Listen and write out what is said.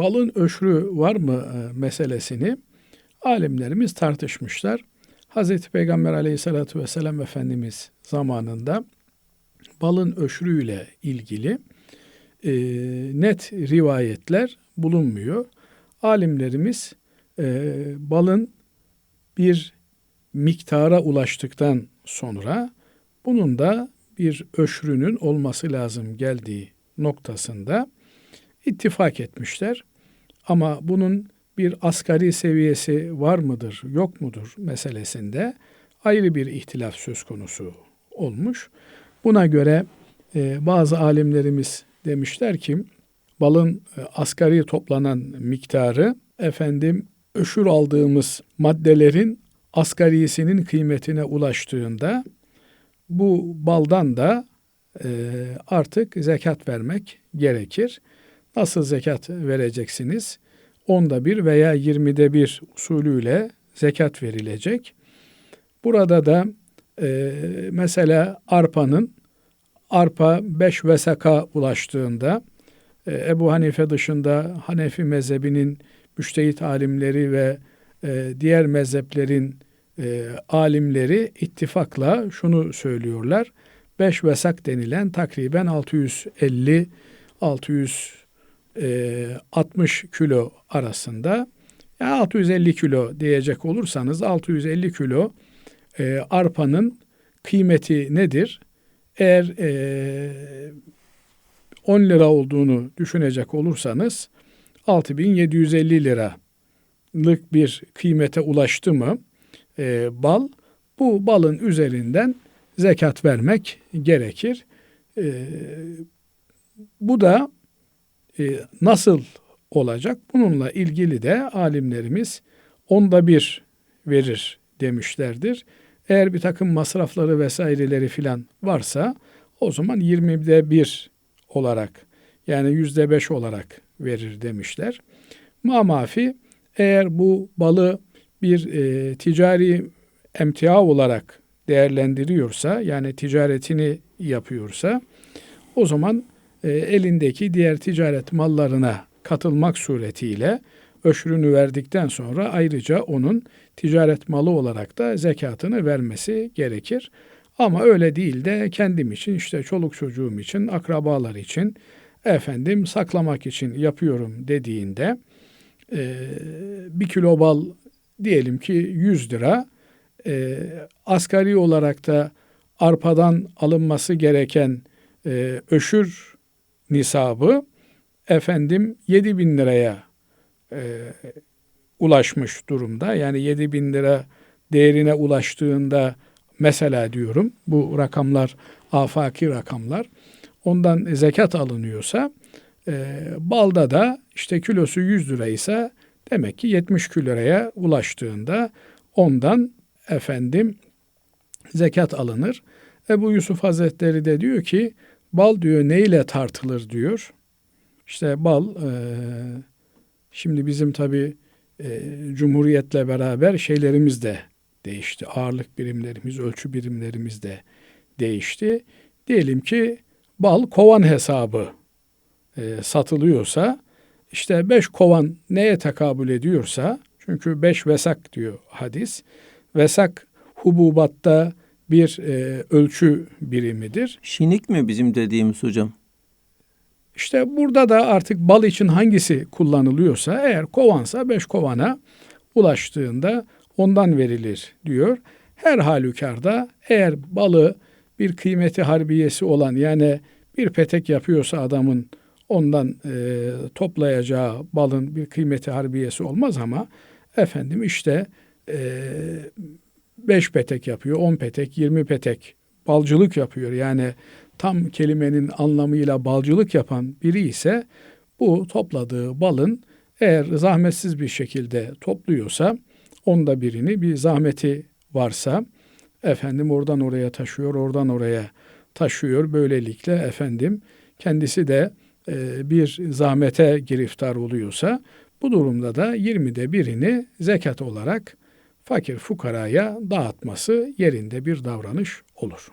balın öşrü var mı e, meselesini alimlerimiz tartışmışlar. Hazreti Peygamber aleyhissalatü vesselam Efendimiz zamanında balın öşrüyle ilgili e, net rivayetler bulunmuyor. Alimlerimiz e, balın bir miktara ulaştıktan sonra bunun da bir öşrünün olması lazım geldiği noktasında ittifak etmişler. Ama bunun bir asgari seviyesi var mıdır, yok mudur meselesinde ayrı bir ihtilaf söz konusu olmuş. Buna göre e, bazı alimlerimiz demişler ki balın e, asgari toplanan miktarı efendim öşür aldığımız maddelerin asgarisinin kıymetine ulaştığında bu baldan da e, artık zekat vermek gerekir. Nasıl zekat vereceksiniz? Onda bir veya yirmide bir usulüyle zekat verilecek. Burada da e, mesela arpanın arpa beş vesaka ulaştığında e, Ebu Hanife dışında Hanefi mezhebinin müştehit alimleri ve e, diğer mezheplerin e, alimleri ittifakla şunu söylüyorlar. Beş vesak denilen takriben 650 660 e, kilo arasında yani 650 kilo diyecek olursanız 650 kilo e, arpanın kıymeti nedir? Eğer e, 10 lira olduğunu düşünecek olursanız 6750 liralık bir kıymete ulaştı mı e, bal bu balın üzerinden zekat vermek gerekir. E, bu da e, nasıl olacak? Bununla ilgili de alimlerimiz onda bir verir demişlerdir. Eğer bir takım masrafları vesaireleri filan varsa o zaman 20'de bir olarak yani yüzde beş olarak verir demişler. Mamafi eğer bu balı bir e, ticari emtia olarak değerlendiriyorsa yani ticaretini yapıyorsa o zaman e, elindeki diğer ticaret mallarına katılmak suretiyle öşrünü verdikten sonra ayrıca onun ticaret malı olarak da zekatını vermesi gerekir. Ama öyle değil de kendim için işte çoluk çocuğum için, akrabalar için efendim saklamak için yapıyorum dediğinde e, bir kilo bal diyelim ki 100 lira e, asgari olarak da arpadan alınması gereken e, öşür nisabı efendim 7 bin liraya e, ulaşmış durumda. Yani 7 bin lira değerine ulaştığında mesela diyorum bu rakamlar afaki rakamlar ondan zekat alınıyorsa e, balda da işte kilosu 100 liraysa demek ki 70 liraya ulaştığında ondan efendim zekat alınır. Ebu Yusuf Hazretleri de diyor ki bal diyor neyle tartılır diyor. İşte bal e, şimdi bizim tabi e, cumhuriyetle beraber şeylerimiz de değişti. Ağırlık birimlerimiz, ölçü birimlerimiz de değişti. Diyelim ki bal kovan hesabı e, satılıyorsa işte beş kovan neye tekabül ediyorsa çünkü beş vesak diyor hadis. Vesak hububatta bir e, ölçü birimidir. Şinik mi bizim dediğimiz hocam? İşte burada da artık bal için hangisi kullanılıyorsa eğer kovansa beş kovana ulaştığında ondan verilir diyor. Her halükarda eğer balı bir kıymeti harbiyesi olan yani bir petek yapıyorsa adamın ondan e, toplayacağı balın bir kıymeti harbiyesi olmaz ama efendim işte e, beş petek yapıyor, on petek, yirmi petek balcılık yapıyor. Yani tam kelimenin anlamıyla balcılık yapan biri ise bu topladığı balın eğer zahmetsiz bir şekilde topluyorsa onda birini bir zahmeti varsa efendim oradan oraya taşıyor, oradan oraya taşıyor. Böylelikle efendim kendisi de e, bir zahmete giriftar oluyorsa bu durumda da 20'de birini zekat olarak fakir fukaraya dağıtması yerinde bir davranış olur.